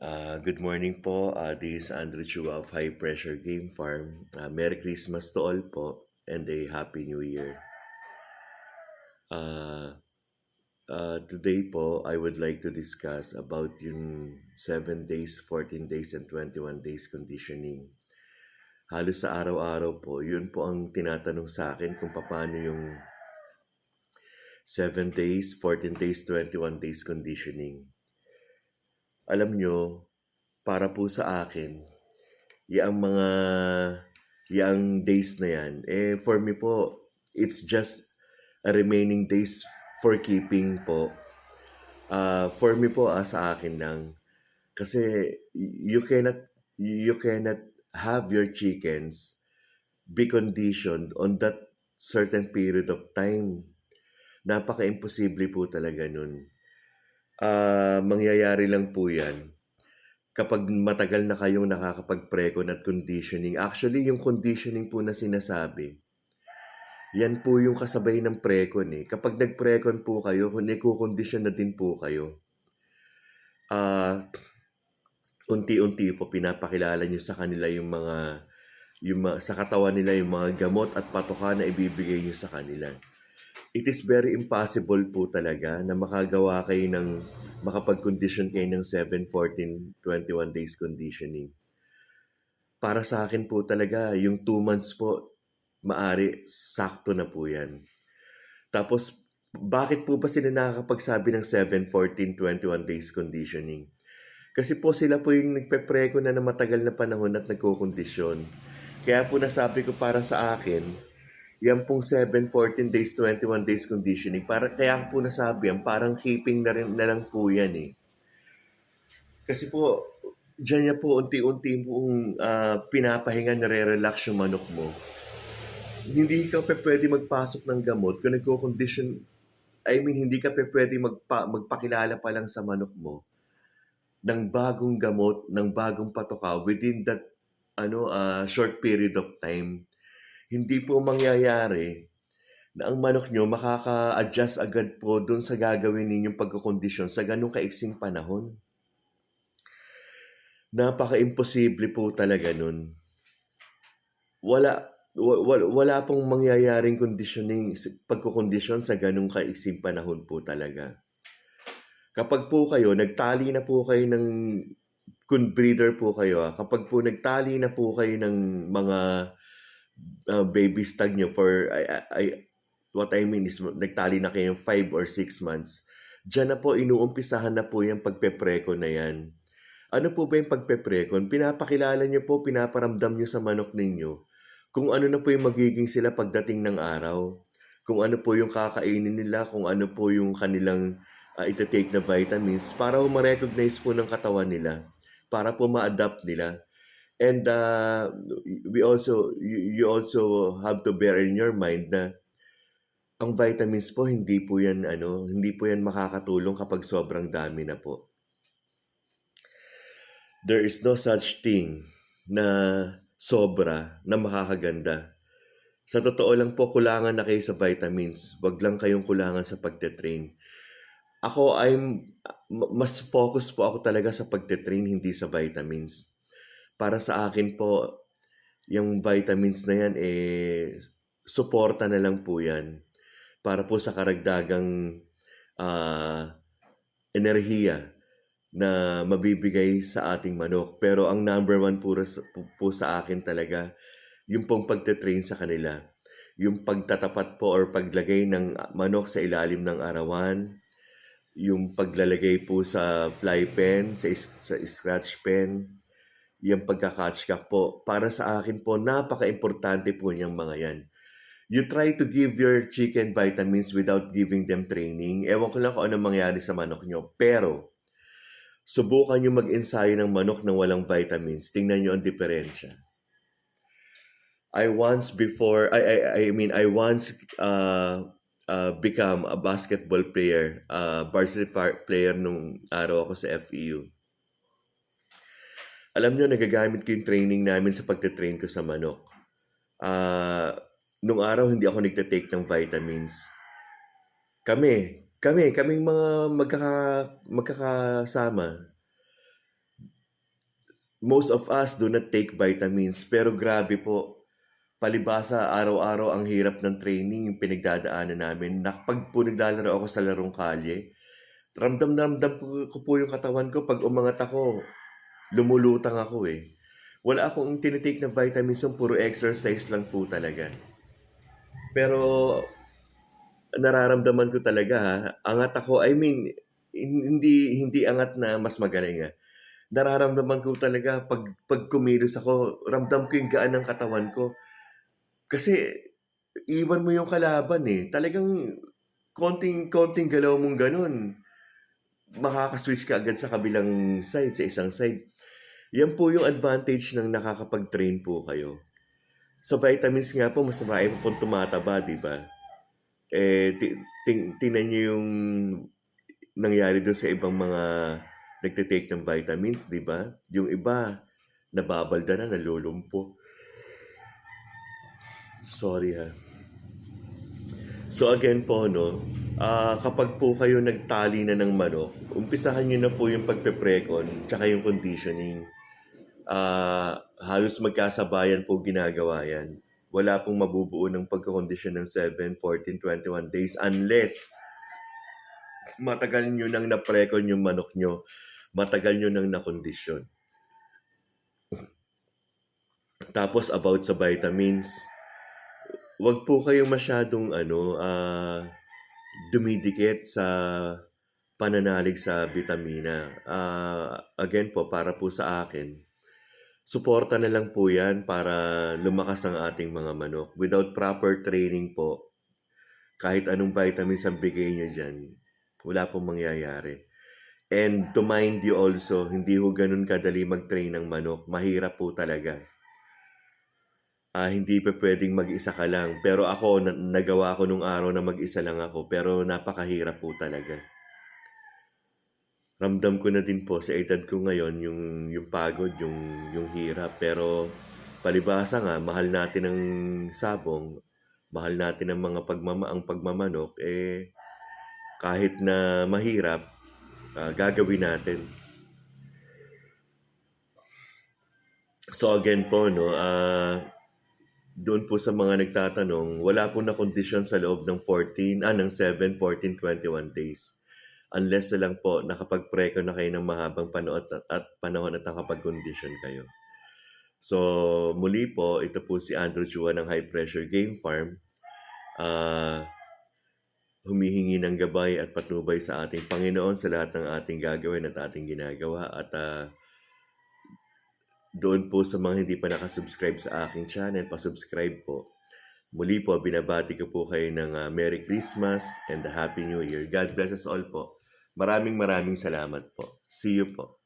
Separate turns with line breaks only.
Ah, good morning po. Ah, this is Andrew Chua of High Pressure Game Farm. Ah, Merry Christmas to all po and a Happy New Year. Ah, ah, today po, I would like to discuss about yung 7 days, 14 days, and 21 days conditioning. Halos sa araw-araw po, yun po ang tinatanong sa akin kung paano yung 7 days, 14 days, 21 days conditioning. Alam nyo, para po sa akin, yung mga yung days na yan, eh for me po, it's just a remaining days for keeping po. Ah, for me po, ah, sa akin lang. Kasi you cannot you cannot have your chickens be conditioned on that certain period of time. Napaka-imposible po talaga nun. Ah, mangyayari lang po yan kapag matagal na kayong nakakapag-precon at conditioning. Actually, yung conditioning po na sinasabi, yan po yung kasabay ng precon eh. Kapag nag-precon po kayo, niko-condition na din po kayo. Ah, unti-unti po pinapakilala nyo sa kanila yung mga yung sa katawan nila yung mga gamot at patoka na ibibigay nyo sa kanila. It is very impossible po talaga na makagawa kayo ng makapag-condition kayo ng 7, 14, 21 days conditioning. Para sa akin po talaga, yung 2 months po, maari, sakto na po yan. Tapos, bakit po ba sila nakakapagsabi ng 7, 14, 21 days conditioning? Kasi po sila po yung nagpe-prego na na matagal na panahon at nagko-kondisyon. Kaya po nasabi ko para sa akin, yan pong 7, 14 days, 21 days conditioning. Para, kaya po nasabi yan, parang keeping na, rin, na lang po yan eh. Kasi po, dyan niya po unti-unti pong ah, pinapahinga, nare-relax yung manok mo. Hindi ka pa pwede magpasok ng gamot kung nagko-condition, I mean, hindi ka pa pwede magpa, magpakilala pa lang sa manok mo ng bagong gamot, ng bagong patoka within that ano ah, short period of time. Hindi po mangyayari na ang manok nyo makaka-adjust agad po doon sa gagawin ninyong pagkakondisyon sa ganong kaiksing panahon. Napaka-imposible po talaga nun. Wala, wa- wala, wala pong mangyayaring conditioning, pagkakondisyon sa ganong kaiksing panahon po talaga. Kapag po kayo, nagtali na po kayo ng kun breeder po kayo, ah, kapag po nagtali na po kayo ng mga uh, baby stag nyo for, I, I, what I mean is, nagtali na kayo ng 5 or 6 months, dyan na po, inuumpisahan na po yung pagpepreko na yan. Ano po ba yung pagpeprekon? Pinapakilala nyo po, pinaparamdam nyo sa manok ninyo kung ano na po yung magiging sila pagdating ng araw. Kung ano po yung kakainin nila, kung ano po yung kanilang uh, ita-take na vitamins para ma-recognize po ng katawan nila, para po ma-adapt nila. And uh, we also, you, you also have to bear in your mind na ang vitamins po, hindi po yan, ano, hindi po yan makakatulong kapag sobrang dami na po. There is no such thing na sobra na makakaganda. Sa totoo lang po, kulangan na kayo sa vitamins. Huwag lang kayong kulangan sa pagte-train. Ako, I'm, mas focus po ako talaga sa pagte-train, hindi sa vitamins. Para sa akin po, yung vitamins na yan, eh, suporta na lang po yan. Para po sa karagdagang ah, enerhiya na mabibigay sa ating manok. Pero ang number one po, po, po sa akin talaga, yung pong pagte-train sa kanila. Yung pagtatapat po or paglagay ng manok sa ilalim ng arawan, yung paglalagay po sa fly pen, sa, sa scratch pen, yung pagka-catch cock po. Para sa akin po, napaka-importante po niyang mga yan. You try to give your chicken vitamins without giving them training. Ewan ko lang kung ano mangyari sa manok nyo. Pero, subukan nyo mag-ensayo ng manok ng walang vitamins. Tingnan nyo ang diferensya. I once before, I, I, I mean, I once uh, uh, become a basketball player, uh, varsity player nung araw ako sa FEU. Alam nyo, nagagamit ko yung training namin sa pagte-train ko sa manok. Ah, nung araw, hindi ako nagte-take ng vitamins. Kami, kami, kaming mga magkaka, magkakasama, most of us do not take vitamins, pero grabe po, palibasa araw-araw ang hirap ng training, yung pinagdadaanan namin. Na pag po naglalaro ako sa larong kalye, ramdam na ramdam ko, ko po yung katawan ko. Pag umangat ako, lumulutang ako eh. Wala akong tinitake na vitamins, yung puro exercise lang po talaga. Pero nararamdaman ko talaga ha, angat ako, I mean, hin- hindi hindi angat na mas magaling ah. Nararamdaman ko talaga pag pag kumilos ako, ramdam ko yung gaan ng katawan ko. Kasi iwan mo yung kalaban eh. Talagang konting konting galaw mong ganun, makaka-switch ka agad sa kabilang side, sa isang side. Yan po yung advantage ng nakakapag-train po kayo. Sa vitamins nga po, mas marami po pong tumataba, di ba? Eh, ti- ting- tingnan nyo yung nangyari doon sa ibang mga nagtitake ng vitamins, di ba? Yung iba, nababalda na, nalulumpo. Sorry ha. So again po, no, ah, kapag po kayo nagtali na ng manok, umpisahan nyo na po yung pagpe-precon, tsaka yung conditioning. Ah, halos magkasabayan po ginagawa yan. Wala pong mabubuo ng pagkakondisyon ng 7, 14, 21 days unless matagal nyo nang na-precon yung manok nyo, matagal nyo nang nakondisyon. Tapos about sa vitamins, wag po kayong masyadong ano, ah, dumidikit sa pananalig sa vitamina. Ah, again po, para po sa akin, suporta na lang po yan para lumakas ang ating mga manok. Without proper training po, kahit anong vitamins ang bigay nyo dyan, wala pong mangyayari. And to mind you also, hindi ho ganun kadali mag-train ng manok. Mahirap po talaga. Ah, hindi pa pwedeng mag-isa ka lang. Pero ako, na- nagawa ko nung araw na mag-isa lang ako. Pero napakahirap po talaga. Ramdam ko na din po sa edad ko ngayon yung, yung pagod, yung, yung hirap. Pero palibasa nga, mahal natin ang sabong, mahal natin ang mga pagmama, ang pagmamanok, eh kahit na mahirap, ah, gagawin natin. So again po, no, ah, doon po sa mga nagtatanong, wala po na kondisyon sa loob ng 14, ah, ng 7, 14, 21 days. Unless na lang po nakapag-preco na kayo ng mahabang panahon at, at panahon at nakapag-condition kayo. So, muli po, ito po si Andrew Chua ng High Pressure Game Farm. Ah, humihingi ng gabay at patnubay sa ating Panginoon sa lahat ng ating gagawin at ating ginagawa. At ah, doon po sa mga hindi pa nakasubscribe sa aking channel, pasubscribe po. Muli po, binabati ko po kayo ng ah, Merry Christmas and a Happy New Year. God bless us all po. Maraming maraming salamat po. See you po.